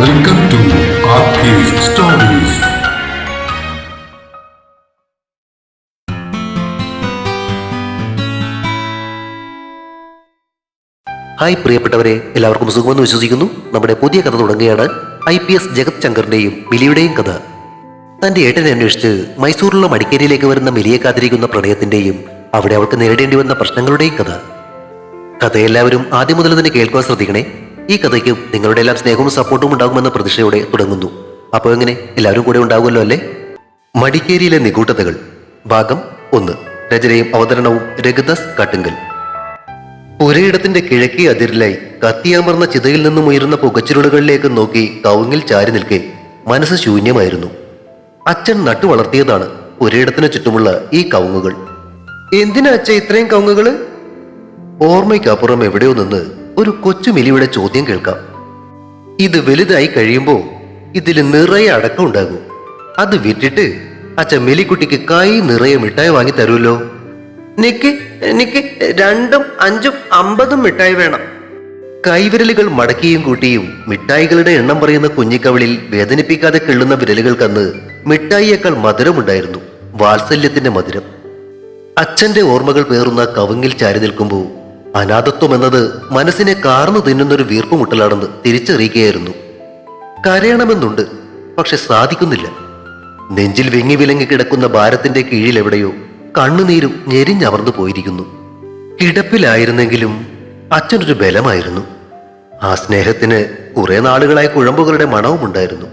Welcome to stories. Hi പ്രിയപ്പെട്ടവരെ എല്ലാവർക്കും സുഖമെന്ന് വിശ്വസിക്കുന്നു. നമ്മുടെ പുതിയ കഥ തുടങ്ങുകയാണ് ഐ പി എസ് ജഗത് ശങ്കറിന്റെയും മിലിയുടെയും കഥ. തന്റെ ഏട്ടനെ അന്വേഷിച്ച് മൈസൂരിലുള്ള മടിക്കേരിയിലേക്ക് വരുന്ന മിലിയെ കാത്തിരിക്കുന്ന പ്രണയത്തിന്റെയും അവിടെ അവൾക്ക് നേരിടേണ്ടി വന്ന പ്രശ്നങ്ങളുടെയും കഥ. കഥ എല്ലാവരും ആദ്യം മുതൽ തന്നെ കേൾക്കുവാൻ ശ്രദ്ധിക്കണേ. ഈ കഥയ്ക്കും നിങ്ങളുടെ എല്ലാം സ്നേഹവും സപ്പോർട്ടും ഉണ്ടാകുമെന്ന പ്രതീക്ഷയോടെ തുടങ്ങുന്നു. അപ്പോൾ എങ്ങനെ? എല്ലാവരും കൂടെ ഉണ്ടാകുമല്ലോ അല്ലേ? മടിക്കേരിയിലെ നിഗൂഢതകൾ. ഭാഗം ഒന്ന്. രചനയും അവതരണവും രഘുദാസ് കാട്ടുങ്കൽ. പുരയിടത്തിന്റെ കിഴക്കേ അതിരിലായി കത്തിയാമർന്ന ചിതയിൽ നിന്നും ഉയരുന്ന പുകച്ചുരുളുകളിലേക്ക് നോക്കി കവുങ്ങിൽ ചാരി നിൽക്കെ മനസ്സ് ശൂന്യമായിരുന്നു. അച്ഛൻ നട്ടു വളർത്തിയതാണ് പുരയിടത്തിന് ചുറ്റുമുള്ള ഈ കവുങ്ങുകൾ. എന്തിനാ അച്ഛ ഇത്രയും കവുങ്ങുകൾ ഓർമ്മയ്ക്കപ്പുറം എവിടെയോ നിന്ന് ഒരു കൊച്ചു മിലിയുടെ ചോദ്യം കേൾക്കാം. ഇത് വലുതായി കഴിയുമ്പോൾ ഇതിൽ നിറയെ അടക്കം ഉണ്ടാകും. അത് വിറ്റിട്ട് അച്ഛൻ മെലിക്കുട്ടിക്ക് കൈ നിറയെ മിഠായി വാങ്ങി തരുമല്ലോ. നിക്ക് എനിക്ക് രണ്ടും അഞ്ചും അമ്പതും മിഠായി വേണം. കൈവിരലുകൾ മടക്കിയും കൂട്ടിയും മിഠായികളുടെ എണ്ണം പറയുന്ന കുഞ്ഞിക്കവളിൽ വേദനിപ്പിക്കാതെ കിള്ളുന്ന വിരലുകൾക്കന്ന് മിഠായിയേക്കാൾ മധുരമുണ്ടായിരുന്നു വാത്സല്യത്തിന്റെ മധുരം. അച്ഛന്റെ ഓർമ്മകൾ പേറുന്ന കവുങ്ങിൽ ചാരി നിൽക്കുമ്പോൾ അനാഥത്വം എന്നത് മനസ്സിനെ കാർന്നു തിന്നുന്നൊരു വീർപ്പുമുട്ടലാണെന്ന് തിരിച്ചറിയുകയായിരുന്നു. കരയണമെന്നുണ്ട് പക്ഷെ സാധിക്കുന്നില്ല. നെഞ്ചിൽ വിങ്ങി വിലങ്ങി കിടക്കുന്ന ഭാരത്തിന്റെ കീഴിലെവിടെയോ കണ്ണുനീരും ഞെരിഞ്ഞമർന്നു പോയിരിക്കുന്നു. കിടപ്പിലായിരുന്നെങ്കിലും അച്ഛനൊരു ബലമായിരുന്നു. ആ സ്നേഹത്തിന് കുറെ നാളുകളായി കുഴമ്പുകളുടെ മണവുമുണ്ടായിരുന്നു.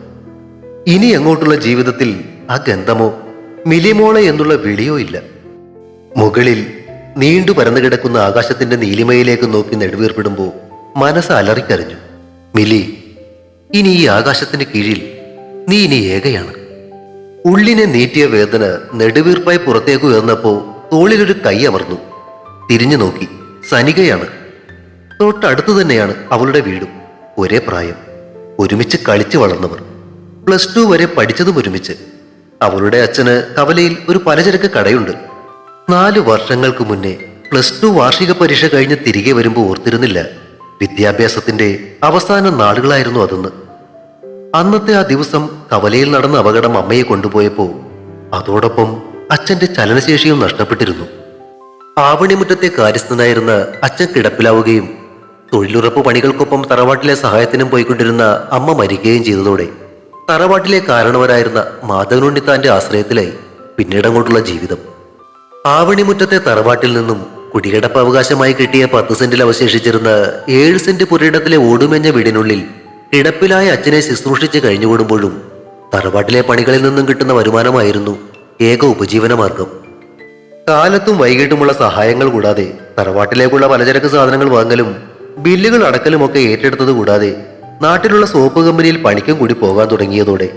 ഇനി അങ്ങോട്ടുള്ള ജീവിതത്തിൽ ആ ഗന്ധമോ മിലിമോളെ എന്നുള്ള വിളിയോ ഇല്ല. മുകളിൽ നീണ്ടു പരന്നു കിടക്കുന്ന ആകാശത്തിന്റെ നീലിമയിലേക്ക് നോക്കി നെടുവീർപ്പിടുമ്പോൾ മനസ്സ് അലറിക്കറിഞ്ഞു മിലി ഇനി ഈ ആകാശത്തിന് കീഴിൽ നീ ഇനി ഏകയാണ്. ഉള്ളിനെ നീട്ടിയ വേദന നെടുവീർപ്പായി പുറത്തേക്ക് ഉയർന്നപ്പോ തോളിലൊരു കൈ അമർന്നു. തിരിഞ്ഞു നോക്കി സനികയാണ്. തൊട്ടടുത്തു തന്നെയാണ് അവളുടെ വീടും. ഒരേ പ്രായം. ഒരുമിച്ച് കളിച്ചു വളർന്നവർ. പ്ലസ് ടു വരെ പഠിച്ചതും ഒരുമിച്ച്. അവളുടെ അച്ഛന് കവലയിൽ ഒരു പലചരക്ക് കടയുണ്ട്. നാലു വർഷങ്ങൾക്ക് മുന്നേ പ്ലസ് ടു വാർഷിക പരീക്ഷ കഴിഞ്ഞ് തിരികെ വരുമ്പോൾ ഓർത്തിരുന്നില്ല. വിദ്യാഭ്യാസത്തിന്റെ അവസാന നാളുകളായിരുന്നു അതെന്ന്. അന്നത്തെ ആ ദിവസം കവലയിൽ നടന്ന അപകടം അമ്മയെ കൊണ്ടുപോയപ്പോൾ അതോടൊപ്പം അച്ഛന്റെ ചലനശേഷിയും നഷ്ടപ്പെട്ടിരുന്നു. ആവണിമുറ്റത്തെ കാര്യസ്ഥനായിരുന്ന അച്ഛൻ കിടപ്പിലാവുകയും തൊഴിലുറപ്പ് പണികൾക്കൊപ്പം തറവാട്ടിലെ സഹായത്തിനും പോയിക്കൊണ്ടിരുന്ന അമ്മ മരിക്കുകയും ചെയ്തതോടെ തറവാട്ടിലെ കാരണവരായിരുന്ന മാധവനുണ്ണിത്താന്റെ ആശ്രയത്തിലായി പിന്നീടങ്ങോട്ടുള്ള ജീവിതം. ആവണിമുറ്റത്തെ തറവാട്ടിൽ നിന്നും കുടികിടപ്പ് അവകാശമായി കിട്ടിയ പത്ത് സെന്റിൽ അവശേഷിച്ചിരുന്ന ഏഴ് സെന്റ് പുരയിടത്തിലെ ഓടുമെഞ്ഞ വീടിനുള്ളിൽ കിടപ്പിലായ അച്ഛനെ ശുശ്രൂഷിച്ച് കഴിഞ്ഞുകൂടുമ്പോഴും തറവാട്ടിലെ പണികളിൽ നിന്നും കിട്ടുന്ന വരുമാനമായിരുന്നു ഏക ഉപജീവന മാർഗം കാലത്തും വൈകിട്ടുമുള്ള സഹായങ്ങൾ കൂടാതെ തറവാട്ടിലേക്കുള്ള പലചരക്ക് സാധനങ്ങൾ വാങ്ങലും ബില്ലുകൾ അടക്കലുമൊക്കെ ഏറ്റെടുത്തത് കൂടാതെ നാട്ടിലുള്ള സോപ്പ് കമ്പനിയിൽ പണിക്കും കൂടി പോകാൻ തുടങ്ങിയതോടെ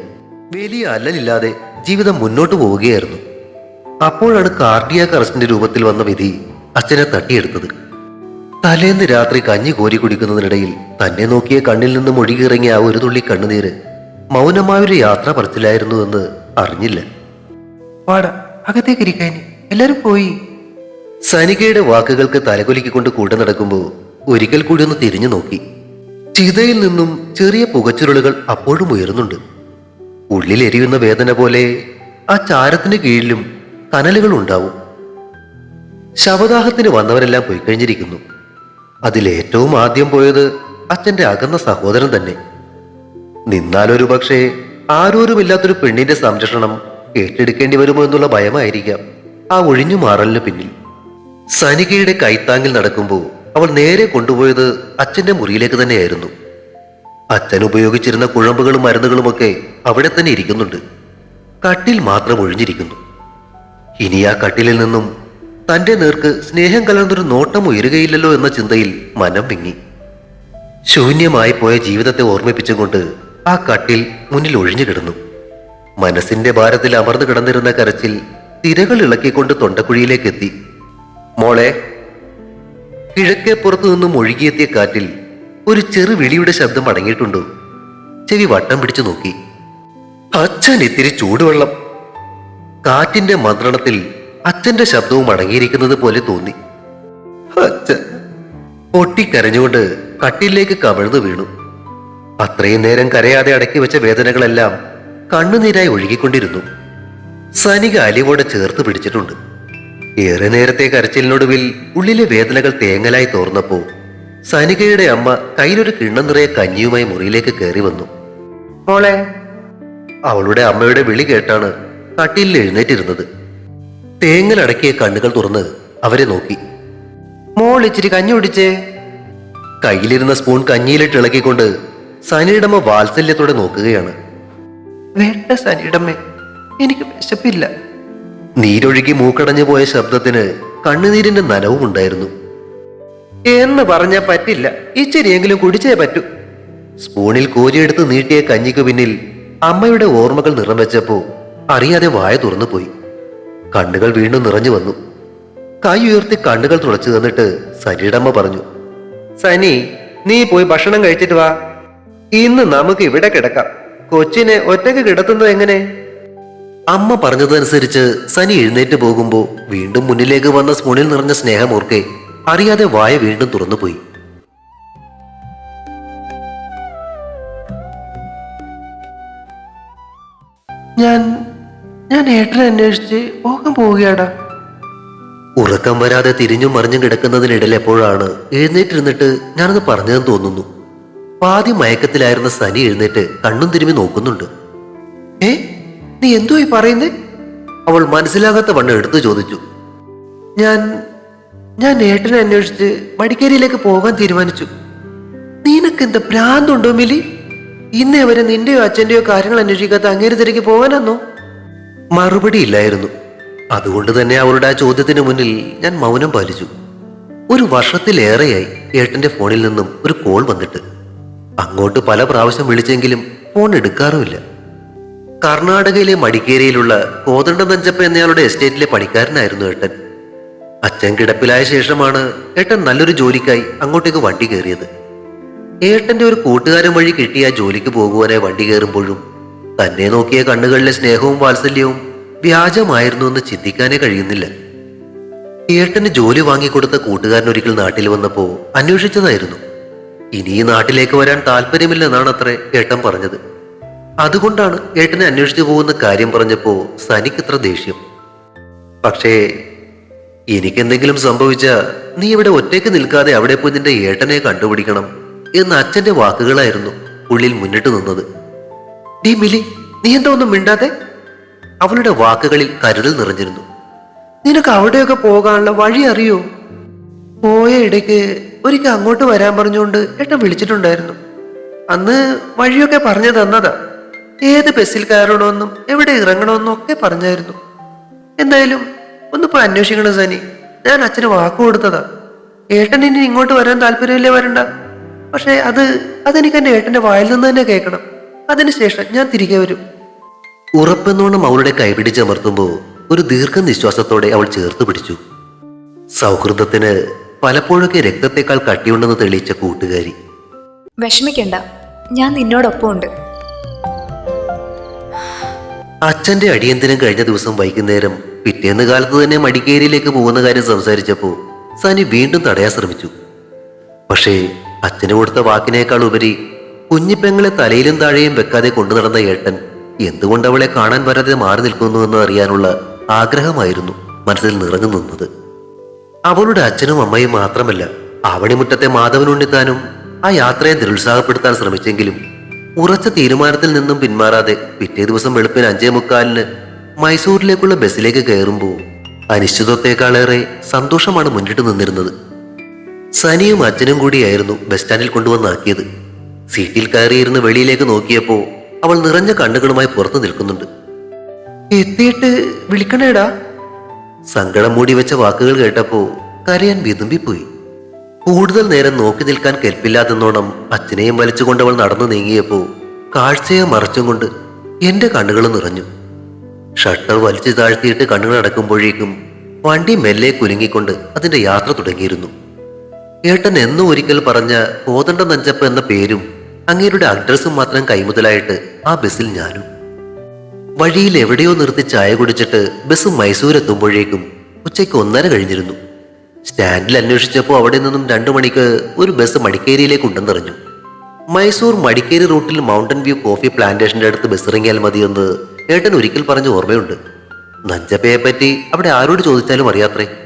വലിയ അല്ലലില്ലാതെ ജീവിതം മുന്നോട്ടു പോവുകയായിരുന്നു. അപ്പോഴാണ് കാർഡിയാക് അറസ്റ്റിന്റെ രൂപത്തിൽ വന്ന വിധി അച്ഛനെ തട്ടിയെടുത്തത്. തലേന്ന് രാത്രി കഞ്ഞി കോരി കുടിക്കുന്നതിനിടയിൽ തന്നെ നോക്കിയ കണ്ണിൽ നിന്ന് ഒഴുകിയിറങ്ങിയ ആ ഒരു തുള്ളി കണ്ണുനീര് മൗനമായൊരു യാത്ര പറച്ചിലായിരുന്നു എന്ന് അറിഞ്ഞില്ല. വാടാ അകത്തേക്ക് എല്ലാരും പോയി. സനികയുടെ വാക്കുകൾക്ക് തലകൊലിക്കൊണ്ട് കൂടെ നടക്കുമ്പോൾ ഒരിക്കൽ കൂടി ഒന്ന് തിരിഞ്ഞു നോക്കി. ചിതയിൽ നിന്നും ചെറിയ പുകച്ചുരുളുകൾ അപ്പോഴും ഉയരുന്നുണ്ട്. ഉള്ളിൽ എരിയുന്ന വേദന പോലെ ആ ചാരത്തിന് കീഴിലും കനലുകൾ ഉണ്ടാവും ശവദാഹത്തിന് വന്നവരെല്ലാം പോയി കഴിഞ്ഞിരിക്കുന്നു. അതിലേറ്റവും ആദ്യം പോയത് അച്ഛന്റെ അകന്ന സഹോദരൻ തന്നെ. നിന്നാലൊരു പക്ഷേ ആരോരുമില്ലാത്തൊരു പെണ്ണിന്റെ സംരക്ഷണം ഏറ്റെടുക്കേണ്ടി വരുമോ എന്നുള്ള ഭയമായിരിക്കാം. ആ ഒഴിഞ്ഞു മാറലിന് പിന്നിൽ. സനികയുടെ കൈത്താങ്ങിൽ നടക്കുമ്പോൾ അവൾ നേരെ കൊണ്ടുപോയത് അച്ഛന്റെ മുറിയിലേക്ക് തന്നെയായിരുന്നു. അച്ഛൻ ഉപയോഗിച്ചിരുന്ന കുഴമ്പുകളും മരുന്നുകളുമൊക്കെ അവിടെ തന്നെ ഇരിക്കുന്നുണ്ട്. കട്ടിൽ മാത്രം ഒഴിഞ്ഞിരിക്കുന്നു. ഇനി ആ കട്ടിലിൽ നിന്നും തന്റെ നേർക്ക് സ്നേഹം കലർന്നൊരു നോട്ടം ഉയരുകയില്ലല്ലോ എന്ന ചിന്തയിൽ മനം വിങ്ങി. ശൂന്യമായി പോയ ജീവിതത്തെ ഓർമ്മിപ്പിച്ചുകൊണ്ട് ആ കട്ടിൽ മുന്നിൽ ഒഴിഞ്ഞു കിടന്നു. മനസ്സിന്റെ ഭാരത്തിൽ അമർന്നു കിടന്നിരുന്ന കരച്ചിൽ തിരകൾ ഇളക്കിക്കൊണ്ട് തൊണ്ടക്കുഴിയിലേക്ക് എത്തി. മോളെ കിഴക്കേ പുറത്തു നിന്നും ഒഴുകിയെത്തിയ കാറ്റിൽ ഒരു ചെറു വിളിയുടെ ശബ്ദം അടങ്ങിയിട്ടുണ്ടോ? ചെവി വട്ടം പിടിച്ചു നോക്കി. അച്ഛൻ ഇത്തിരി ചൂടുവെള്ളം കാറ്റിന്റെ മന്ത്രണത്തിൽ അച്ഛന്റെ ശബ്ദവും അടങ്ങിയിരിക്കുന്നത് പോലെ തോന്നി. അച്ഛൻ പൊട്ടിക്കരഞ്ഞുകൊണ്ട് കട്ടിലേക്ക് കമിഴ്ന്നു വീണു. അത്രയും നേരം കരയാതെ അടക്കി വെച്ച വേദനകളെല്ലാം കണ്ണുനീരായി ഒഴുകിക്കൊണ്ടിരുന്നു. സനിക അലിവോടെ ചേർത്ത് പിടിച്ചിട്ടുണ്ട്. ഏറെ നേരത്തെ കരച്ചിലിനൊടുവിൽ ഉള്ളിലെ വേദനകൾ തേങ്ങലായി തോർന്നപ്പോ സനികയുടെ അമ്മ കയ്യിലൊരു കിണ്ണം നിറയെ കഞ്ഞിയുമായി മുറിയിലേക്ക് കയറി വന്നു. അവളുടെ അമ്മയുടെ വിളി കേട്ടാണ് കട്ടിലിൽ എഴുന്നേറ്റിരുന്നത്. തേങ്ങലടക്കിയ കണ്ണുകൾ തുറന്ന് അവരെ നോക്കി. മോൾ ഇച്ചിരി കഞ്ഞി കുടിച്ചേ. കയ്യിലിരുന്ന സ്പൂൺ കഞ്ഞിയിലിട്ട് ഇളക്കിക്കൊണ്ട് സനിയുടമ്മ വാത്സല്യത്തോടെ നോക്കുകയാണ്. വേണ്ട സനിയിടമ്മേ എനിക്ക് വിശപ്പില്ല. നീരൊഴുകി മൂക്കടഞ്ഞു പോയ ശബ്ദത്തിന് കണ്ണുനീരിന്റെ നനവും ഉണ്ടായിരുന്നു. എന്ന് പറഞ്ഞാ പറ്റില്ല ഇച്ചിരിയെങ്കിലും കുടിച്ചേ പറ്റൂ. സ്പൂണിൽ കോരിയെടുത്ത് നീട്ടിയ കഞ്ഞിക്ക് പിന്നിൽ അമ്മയുടെ ഓർമ്മകൾ നിറം വെച്ചപ്പോ അറിയാതെ വായ തുറന്നു പോയി. കണ്ണുകൾ വീണ്ടും നിറഞ്ഞു വന്നു. കൈ ഉയർത്തി കണ്ണുകൾ തുളച്ചു തന്നിട്ട് സനിയുടമ്മ പറഞ്ഞു സനി നീ പോയി ഭക്ഷണം കഴിച്ചിട്ട് വാ. ഇന്ന് നമുക്ക് ഇവിടെ കിടക്കാം. കൊച്ചിനെ ഒറ്റയ്ക്ക് കിടത്തുന്നത് എങ്ങനെ? അമ്മ പറഞ്ഞതനുസരിച്ച് സനി എഴുന്നേറ്റ് പോകുമ്പോൾ വീണ്ടും മുന്നിലേക്ക് വന്ന സ്പൂണിൽ നിറഞ്ഞ സ്നേഹമോർക്കെ അറിയാതെ വായ വീണ്ടും തുറന്നുപോയി ഞാൻ ഞാൻ ഏട്ടനെ അന്വേഷിച്ച് പോകാൻ പോവുകയാടാ. ഉറക്കം വരാതെ തിരിഞ്ഞും മറിഞ്ഞും കിടക്കുന്നതിനിടയിൽ എപ്പോഴാണ് എഴുന്നേറ്റിരുന്നിട്ട് ഞാനത് പറഞ്ഞതെന്ന് തോന്നുന്നു. പാതി മയക്കത്തിലായിരുന്ന സനി എഴുന്നേറ്റ് കണ്ണും തിരുമി നോക്കുന്നുണ്ട്. ഏ? നീ എന്തോ ഈ പറയുന്നേ? അവൾ മനസ്സിലാകാത്ത വണ്ണം എടുത്തു ചോദിച്ചു. ഞാൻ ഞാൻ ഏട്ടനെ അന്വേഷിച്ച് മടിക്കേരിയിലേക്ക് പോകാൻ തീരുമാനിച്ചു. നിനക്ക് എന്താ ഭ്രാന്തുണ്ടോ മിലി? ഇന്നേ വരെ നിന്റെയോ അച്ഛന്റെയോ കാര്യങ്ങൾ അന്വേഷിക്കാത്ത അങ്ങേര് തിരക്ക് പോകാനെന്നോ? മറുപടി ഇല്ലായിരുന്നു അതുകൊണ്ട് തന്നെ അവരുടെ ആ ചോദ്യത്തിന് മുന്നിൽ ഞാൻ മൗനം പാലിച്ചു. ഒരു വർഷത്തിലേറെയായി ഏട്ടന്റെ ഫോണിൽ നിന്നും ഒരു കോൾ വന്നിട്ട്. അങ്ങോട്ട് പല പ്രാവശ്യം വിളിച്ചെങ്കിലും ഫോൺ എടുക്കാറുമില്ല. കർണാടകയിലെ മടിക്കേരിയിലുള്ള കോതണ്ട നഞ്ചപ്പ എന്നയാളുടെ എസ്റ്റേറ്റിലെ പണിക്കാരനായിരുന്നു ഏട്ടൻ. അച്ഛൻ കിടപ്പിലായ ശേഷമാണ് ഏട്ടൻ നല്ലൊരു ജോലിക്കായി അങ്ങോട്ടേക്ക് വണ്ടി കയറിയത്. ഏട്ടന്റെ ഒരു കൂട്ടുകാരൻ വഴി കിട്ടിയ ജോലിക്ക് പോകുവാനായി വണ്ടി കയറുമ്പോഴും തന്നെ നോക്കിയ കണ്ണുകളിലെ സ്നേഹവും വാത്സല്യവും വ്യാജമായിരുന്നു എന്ന് ചിന്തിക്കാനേ കഴിയുന്നില്ല. ഏട്ടന് ജോലി വാങ്ങിക്കൊടുത്ത കൂട്ടുകാരൻ ഒരിക്കൽ നാട്ടിൽ വന്നപ്പോൾ അന്വേഷിച്ചതായിരുന്നു. ഇനി ഈ നാട്ടിലേക്ക് വരാൻ താല്പര്യമില്ലെന്നാണ് അത്രേ ഏട്ടൻ പറഞ്ഞത്. അതുകൊണ്ടാണ് ഏട്ടനെ അന്വേഷിച്ചു പോകുന്ന കാര്യം പറഞ്ഞപ്പോൾ സനിക്ക് ഇത്ര ദേഷ്യം. പക്ഷേ എനിക്കെന്തെങ്കിലും സംഭവിച്ച നീ ഇവിടെ ഒറ്റയ്ക്ക് നിൽക്കാതെ അവിടെ പോയി നിന്റെ ഏട്ടനെ കണ്ടുപിടിക്കണം എന്ന അച്ഛന്റെ വാക്കുകളായിരുന്നു ഉള്ളിൽ മുന്നിട്ട് നിന്നത്. ഡീ മിലി നീ എന്താ ഒന്നും മിണ്ടാതെ? അവളുടെ വാക്കുകളിൽ കരുതൽ നിറഞ്ഞിരുന്നു. നിനക്ക് അവിടെയൊക്കെ പോകാനുള്ള വഴി അറിയോ? പോയ ഇടയ്ക്ക് ഒരിക്കൽ അങ്ങോട്ട് വരാൻ പറഞ്ഞുകൊണ്ട് ഏട്ടൻ വിളിച്ചിട്ടുണ്ടായിരുന്നു. അന്ന് വഴിയൊക്കെ പറഞ്ഞു തന്നതാ. ഏത് ബസ്സിൽ കയറണമെന്നും എവിടെ ഇറങ്ങണമെന്നും ഒക്കെ പറഞ്ഞായിരുന്നു. എന്തായാലും ഒന്നിപ്പോ അന്വേഷിക്കണം സനി. ഞാൻ അച്ഛന് വാക്ക് കൊടുത്തതാ. ഏട്ടൻ ഇനി ഇങ്ങോട്ട് വരാൻ താല്പര്യമില്ലേ വരണ്ട? പക്ഷെ അത് അതെനിക്ക് എന്റെ ഏട്ടന്റെ വായിൽ നിന്ന് തന്നെ കേൾക്കണം. അതിനുശേഷം ഞാൻ തിരികെ വരും. ഉറപ്പെന്നോണം അവളുടെ കൈപിടിച്ചമർത്തുമ്പോ ഒരു ദീർഘനിശ്വാസത്തോടെ അവൾ ചേർത്ത് പിടിച്ചു. സൗഹൃദത്തിന് പലപ്പോഴൊക്കെ രക്തത്തെക്കാൾ കട്ടിയുണ്ടെന്ന് തെളിയിച്ച കൂട്ടുകാരി. വിഷമിക്കണ്ട ഞാൻ നിന്നോടൊപ്പമുണ്ട്. അച്ഛന്റെ അടിയന്തരം കഴിഞ്ഞ ദിവസം വൈകുന്നേരം പിറ്റേന്ന് കാലത്ത് തന്നെ മടിക്കേരിയിലേക്ക് പോകുന്ന കാര്യം സംസാരിച്ചപ്പോ സനി വീണ്ടും തടയാൻ ശ്രമിച്ചു. പക്ഷേ അച്ഛന് കൊടുത്ത വാക്കിനേക്കാൾ ഉപരി കുഞ്ഞിപ്പെങ്ങളെ തലയിലും താഴെയും വെക്കാതെ കൊണ്ടു നടന്ന ഏട്ടൻ എന്തുകൊണ്ട് അവളെ കാണാൻ വരാതെ മാറി നിൽക്കുന്നു എന്ന് അറിയാനുള്ള ആഗ്രഹമായിരുന്നു മനസ്സിൽ നിറഞ്ഞു നിന്നത്. അവളുടെ അച്ഛനും അമ്മയും മാത്രമല്ല ആവണിമുറ്റത്തെ മാധവനുണ്ണിത്താനും ആ യാത്രയെ നിരുത്സാഹപ്പെടുത്താൻ ശ്രമിച്ചെങ്കിലും ഉറച്ച തീരുമാനത്തിൽ നിന്നും പിന്മാറാതെ പിറ്റേ ദിവസം വെളുപ്പിന് അഞ്ചേ മുക്കാലിന് മൈസൂരിലേക്കുള്ള ബസ്സിലേക്ക് കയറുമ്പോൾ അനിശ്ചിതത്വത്തെക്കാളേറെ സന്തോഷമാണ് മുന്നിട്ട് നിന്നിരുന്നത്. സനിയും അച്ഛനും കൂടിയായിരുന്നു ബസ് സ്റ്റാൻഡിൽ കൊണ്ടുവന്നാക്കിയത്. സീറ്റിൽ കയറിയിരുന്ന് വെളിയിലേക്ക് നോക്കിയപ്പോ അവൾ നിറഞ്ഞ കണ്ണുകളുമായി പുറത്തു നിൽക്കുന്നുണ്ട്. എത്തിയിട്ട് വിളിക്കണേടാ. സങ്കടം മൂടി വെച്ച വാക്കുകൾ കേട്ടപ്പോ കരയാൻ വിതുമ്പിപ്പോയി. കൂടുതൽ നേരം നോക്കി നിൽക്കാൻ കെൽപ്പില്ലാതെന്നോണം അച്ഛനെയും വലിച്ചുകൊണ്ട് അവൾ നടന്നു നീങ്ങിയപ്പോ കാഴ്ചയെ മറച്ചും കൊണ്ട് എന്റെ കണ്ണുകൾ നിറഞ്ഞു. ഷട്ടർ വലിച്ചു താഴ്ത്തിയിട്ട് കണ്ണുകൾ അടക്കുമ്പോഴേക്കും വണ്ടി മെല്ലെ കുലുങ്ങിക്കൊണ്ട് അതിന്റെ യാത്ര തുടങ്ങിയിരുന്നു. ഏട്ടൻ എന്നും ഒരിക്കൽ പറഞ്ഞ കോതണ്ട നഞ്ചപ്പ് എന്ന പേരും അങ്ങേരുടെ അഡ്രസ്സും മാത്രം കൈമുതലായിട്ട് ആ ബസ്സിൽ ഞാനും. വഴിയിൽ എവിടെയോ നിർത്തി ചായ കുടിച്ചിട്ട് ബസ് മൈസൂർ എത്തുമ്പോഴേക്കും ഉച്ചയ്ക്ക് ഒന്നര കഴിഞ്ഞിരുന്നു. സ്റ്റാൻഡിൽ അന്വേഷിച്ചപ്പോൾ അവിടെ നിന്നും രണ്ടു മണിക്ക് ഒരു ബസ് മടിക്കേരിയിലേക്ക് ഉണ്ടെന്നറിഞ്ഞു. മൈസൂർ മടിക്കേരി റൂട്ടിൽ മൗണ്ടൻ വ്യൂ കോഫി പ്ലാന്റേഷന്റെ അടുത്ത് ബസ് ഇറങ്ങിയാൽ മതിയെന്ന് ഏട്ടൻ ഒരിക്കൽ പറഞ്ഞ ഓർമ്മയുണ്ട്. നഞ്ചപ്പയെ പറ്റി അവിടെ ആരോട് ചോദിച്ചാലും അറിയാത്രേ?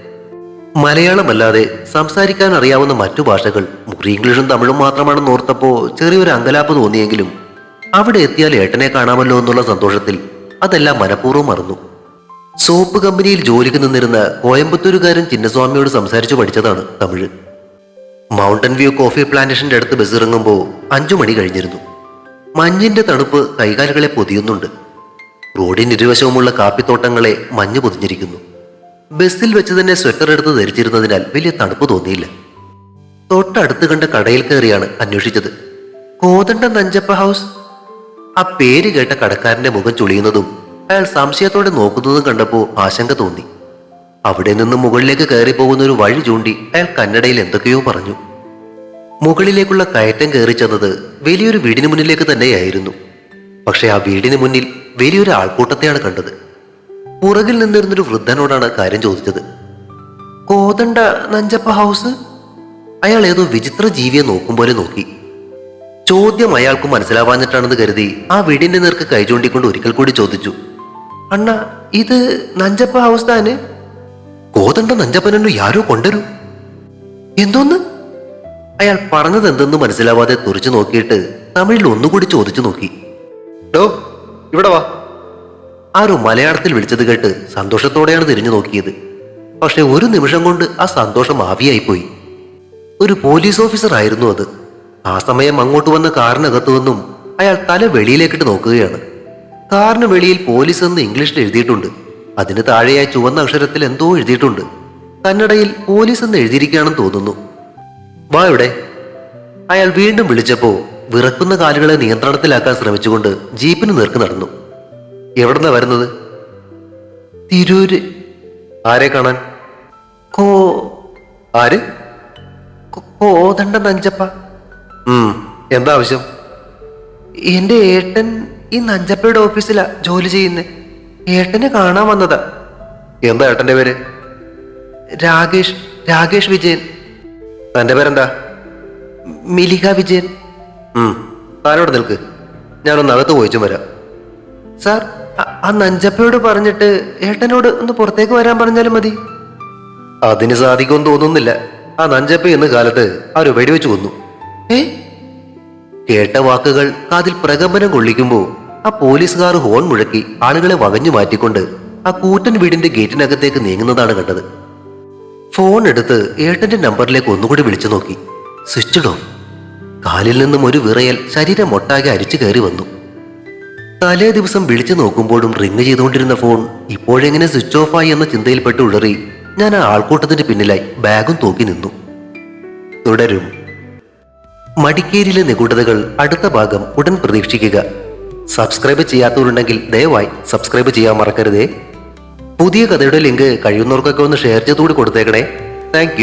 മലയാളമല്ലാതെ സംസാരിക്കാൻ അറിയാവുന്ന മറ്റു ഭാഷകൾ. മുറി ഇംഗ്ലീഷും തമിഴും മാത്രമാണെന്ന് ഓർത്തപ്പോ ചെറിയൊരു അങ്കലാപ്പ് തോന്നിയെങ്കിലും അവിടെ എത്തിയാൽ ഏട്ടനെ കാണാമല്ലോ എന്നുള്ള സന്തോഷത്തിൽ അതെല്ലാം മനഃപൂർവം മറന്നു. സോപ്പ് കമ്പനിയിൽ ജോലിക്ക് നിന്നിരുന്ന കോയമ്പത്തൂരുകാരൻ ചിന്നസ്വാമിയോട് സംസാരിച്ചു പഠിച്ചതാണ് തമിഴ്. മൗണ്ടൻ വ്യൂ കോഫി പ്ലാന്റേഷന്റെ അടുത്ത് ബസ് ഇറങ്ങുമ്പോൾ അഞ്ചു മണി കഴിഞ്ഞിരുന്നു. മഞ്ഞിന്റെ തണുപ്പ് കൈകാലുകളെ പൊതിയുന്നുണ്ട്. റോഡിന് ഇരുവശവുമുള്ള കാപ്പിത്തോട്ടങ്ങളെ മഞ്ഞ് പൊതിഞ്ഞിരിക്കുന്നു. ബസ്സിൽ വെച്ച് തന്നെ സ്വെറ്റർ എടുത്ത് ധരിച്ചിരുന്നതിനാൽ വലിയ തണുപ്പ് തോന്നിയില്ല. തൊട്ടടുത്ത് കണ്ട കടയിൽ കയറിയാണ് അന്വേഷിച്ചത്. കോതണ്ട നഞ്ചപ്പ ഹൗസ്? ആ പേര് കേട്ട കടക്കാരന്റെ മുഖം ചുളിയുന്നതും അയാൾ സംശയത്തോടെ നോക്കുന്നതും കണ്ടപ്പോൾ ആശങ്ക തോന്നി. അവിടെ നിന്ന് മുകളിലേക്ക് കയറി പോകുന്ന ഒരു വഴി ചൂണ്ടി അയാൾ കന്നഡയിൽ എന്തൊക്കെയോ പറഞ്ഞു. മുകളിലേക്കുള്ള കയറ്റം കയറി ചെന്നത് വലിയൊരു വീടിന് മുന്നിലേക്ക് തന്നെയായിരുന്നു. പക്ഷെ ആ വീടിന് മുന്നിൽ വലിയൊരു ആൾക്കൂട്ടത്തെയാണ് കണ്ടത്. പുറകിൽ നിന്നിരുന്നൊരു വൃദ്ധനോടാണ് കാര്യം ചോദിച്ചത്. കോതണ്ട നഞ്ചപ്പ ഹൗസ്? അയാൾ ഏതോ വിചിത്ര ജീവിയെ നോക്കും പോലെ നോക്കി. ചോദ്യം അയാൾക്ക് മനസ്സിലാവാഞ്ഞിട്ടാണെന്ന് കരുതി ആ വീടിന്റെ നേർക്ക് കൈ ചൂണ്ടിക്കൊണ്ട് ഒരിക്കൽ കൂടി ചോദിച്ചു. അണ്ണ ഇത് നഞ്ചപ്പ ഹൗസ് താന്? കോതണ്ട നഞ്ചപ്പനു യാരോ കൊണ്ടുവരൂ എന്തോന്ന്? അയാൾ പറഞ്ഞത് എന്തെന്ന് മനസ്സിലാവാതെ തുറച്ചു നോക്കിയിട്ട് തമിഴിൽ ഒന്നുകൂടി ചോദിച്ചു നോക്കി. ഡോ ഇവിടെ വാ. ആരോ മലയാളത്തിൽ വിളിച്ചത് കേട്ട് സന്തോഷത്തോടെയാണ് തിരിഞ്ഞു നോക്കിയത്. പക്ഷെ ഒരു നിമിഷം കൊണ്ട് ആ സന്തോഷം ആവിയായിപ്പോയി. ഒരു പോലീസ് ഓഫീസർ ആയിരുന്നു അത്. ആ സമയം അങ്ങോട്ട് വന്ന കാറിനകത്തു നിന്നും അയാൾ തല വെളിയിലേക്കിട്ട് നോക്കുകയാണ്. കാറിന് വെളിയിൽ പോലീസ് എന്ന് ഇംഗ്ലീഷിൽ എഴുതിയിട്ടുണ്ട്. അതിന് താഴെയായി ചുവന്ന അക്ഷരത്തിൽ എന്തോ എഴുതിയിട്ടുണ്ട്. കന്നഡയിൽ പോലീസ് എന്ന് എഴുതിയിരിക്കുകയാണെന്ന് തോന്നുന്നു. വാ ഇവിടെ. അയാൾ വീണ്ടും വിളിച്ചപ്പോൾ വിറക്കുന്ന കാലുകളെ നിയന്ത്രണത്തിലാക്കാൻ ശ്രമിച്ചുകൊണ്ട് ജീപ്പിന് നേർക്ക് നടന്നു. എവിടുന്നാ വരുന്നത്? തിരൂര്. ആരെ കാണാൻ? കോ ആര്? കോതണ്ട നഞ്ചപ്പ. എന്താ ആവശ്യം? എന്റെ ഏട്ടൻ ഈ നഞ്ചപ്പയുടെ ഓഫീസിലാ ജോലി ചെയ്യുന്നേ. ഏട്ടനെ കാണാൻ വന്നതാ. എന്താ ഏട്ടന്റെ പേര്? രാകേഷ് രാകേഷ് വിജയൻ. തന്റെ പേരെന്താ? മിലിക വിജയൻ. ഉം. താനോട് നിൽക്ക്. ഞാനൊന്ന് അകത്ത് പോയിച്ചും വരാം. സാർ ആ നഞ്ചപ്പയോട് പറഞ്ഞിട്ട് ഏട്ടനോട് ഒന്ന് പുറത്തേക്ക് വരാൻ പറഞ്ഞാലും മതി. അതിന് സാധിക്കുമെന്ന് തോന്നുന്നില്ല. ആ നഞ്ചപ്പ എന്ന കാലത്ത് അവർ വെടിവെച്ച് കൊന്നു. ഏ? കേട്ട വാക്കുകൾ കാതിൽ പ്രകമ്പനം കൊള്ളിക്കുമ്പോൾ ആ പോലീസുകാർ ഹോൺ മുഴക്കി ആളുകളെ വകഞ്ഞു മാറ്റിക്കൊണ്ട് ആ കൂറ്റൻ വീടിന്റെ ഗേറ്റിനകത്തേക്ക് നീങ്ങുന്നതാണ് കണ്ടത്. ഫോൺ എടുത്ത് ഏട്ടന്റെ നമ്പറിലേക്ക് ഒന്നുകൂടി വിളിച്ചു നോക്കി. Switch off. കാലിൽ നിന്നും ഒരു വിറയൽ ശരീരം ഒട്ടാകെ അരിച്ചു കയറി വന്നു. തലേ ദിവസം വിളിച്ചു നോക്കുമ്പോഴും റിങ് ചെയ്തുകൊണ്ടിരുന്ന ഫോൺ ഇപ്പോഴെങ്ങനെ സ്വിച്ച് ഓഫായി എന്ന ചിന്തയിൽപ്പെട്ട് ഉളറി ഞാൻ ആ ആൾക്കൂട്ടത്തിന്റെ പിന്നിലായി ബാഗും തൂക്കി നിന്നു. തുടരും. മടിക്കേരിയിലെ നിഗൂഢതകൾ അടുത്ത ഭാഗം ഉടൻ പ്രതീക്ഷിക്കുക. സബ്സ്ക്രൈബ് ചെയ്യാത്തവരുണ്ടെങ്കിൽ ദയവായി സബ്സ്ക്രൈബ് ചെയ്യാൻ മറക്കരുതേ. പുതിയ കഥയുടെ ലിങ്ക് കഴിയുന്നവർക്കൊക്കെ ഒന്ന് ഷെയർ ചെയ്തുകൂടി കൊടുത്തേക്കണേ. താങ്ക്